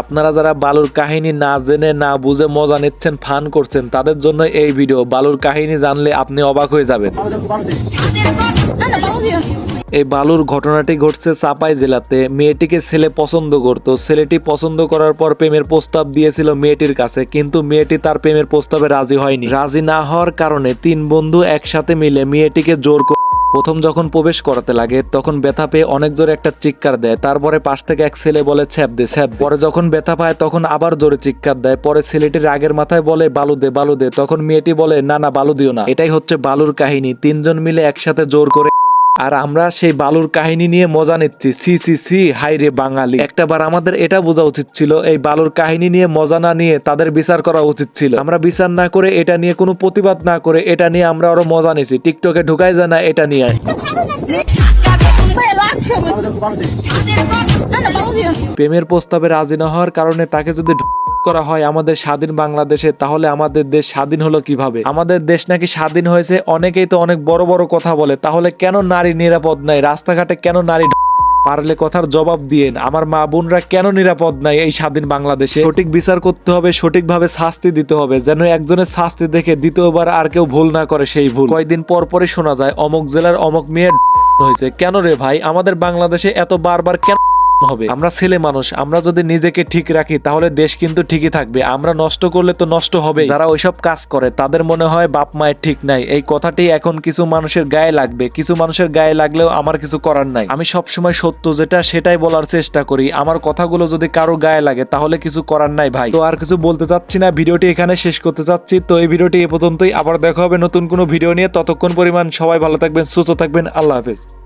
আপনারা যারা বালুর কাহিনী না জেনে না বুঝে মজা নিচ্ছেন ফান করছেন তাদের জন্য এই ভিডিও। বালুর কাহিনী জানলে আপনি অবাক হয়ে যাবেন। এই বালুর ঘটনাটি ঘটছে চাপাই জেলাতে। মেয়েটিকে ছেলে পছন্দ করত। ছেলেটি পছন্দ করার পর প্রেমের প্রস্তাব দিয়েছিল মেয়েটির কাছে কিন্তু মেয়েটি তার প্রেমের প্রস্তাবে রাজি হয়নি। রাজি না হওয়ার কারণে তিন বন্ধু একসাথে মিলে মেয়েটিকে জোর করে প্রথম যখন প্রবেশ করাতে লাগে, তখন ব্যথা পেয়ে অনেক জোরে একটা চিৎকার দেয়। তারপরে পাশ থেকে এক ছেলে বলে, ছ্যাপ দে, ছ্যাপ পরে যখন ব্যথা পায়, তখন আবার জোরে চিৎকার দেয়। পরে ছেলেটির আগের মাথায় বলে, বালু দে বালু দে। তখন মেয়েটি বলে, না না, বালু দিও না। এটাই হচ্ছে বালুর কাহিনী। তিনজন মিলে একসাথে জোর করে আর আমরা সেই বালুর কাহিনী নিয়ে মজা নিচ্ছি। সি সি সি হাই রে বাঙালি। একটাবার আমাদের এটা বোঝা উচিত ছিল, এই বালুর কাহিনী নিয়ে মজা না নিয়ে তাদের বিচার করা উচিত ছিল। আমরা বিচার না করে এটা নিয়ে কোনো প্রতিবাদ না করে এটা নিয়ে আমরা আরও মজা নিছি। টিকটকে ঢুকাই যায় না, এটা নিয়ে প্রেমের প্রস্তাবে রাজি না হওয়ার কারণে তাকে যদি করা হয় আমাদের স্বাধীন বাংলাদেশে, তাহলে আমাদের দেশ স্বাধীন হলো কীভাবে? আমাদের দেশ নাকি স্বাধীন হয়েছে, অনেকেই তো অনেক বড় বড় কথা বলে, তাহলে কেন নারী নিরাপদ নাই? রাস্তাঘাটে কেন নারী পারলে কথার জবাব দিয়েন। আমার মা বোনরা কেন নিরাপদ নাই এই স্বাধীন বাংলাদেশে? সঠিক বিচার করতে হবে, সঠিকভাবে শাস্তি দিতে হবে, যেন একজনের শাস্তি দেখে দ্বিতীয়বার আর কেউ ভুল না করে সেই ভুল। কয়েকদিন পর পরই শোনা যায়, অমুক জেলার অমুক মেয়ে হয়েছে। কেন রে ভাই? আমাদের বাংলাদেশে এত বারবার কেন হবে। আমরা ছেলে মানুষ, আমরা যদি নিজেকে ঠিক রাখি, তাহলে দেশ কিন্তু ঠিকই থাকবে। আমরা নষ্ট করলে তো নষ্ট হবে যারা ওইসব কাজ করে, তাদের মনে হয় বাপ মায়ের ঠিক নাই। এই কথাটি এখন কিছু মানুষের গায়ে লাগবে। কিছু মানুষের গায়ে লাগলেও আমার কিছু করার নাই। আমি সব সময় সত্য যেটা, সেটাই বলার চেষ্টা করি। আমার কথাগুলো যদি কারও গায়ে লাগে, তাহলে কিছু করার নাই ভাই। তো আর কিছু বলতে চাচ্ছি না। ভিডিওটি এখানে শেষ করতে চাচ্ছি। তো এই ভিডিওটি এ পর্যন্তই। আবার দেখা হবে নতুন কোনো ভিডিও নিয়ে। ততক্ষণ পরিমাণ সবাই ভালো থাকবেন, সুস্থ থাকবেন। আল্লাহ হাফেজ।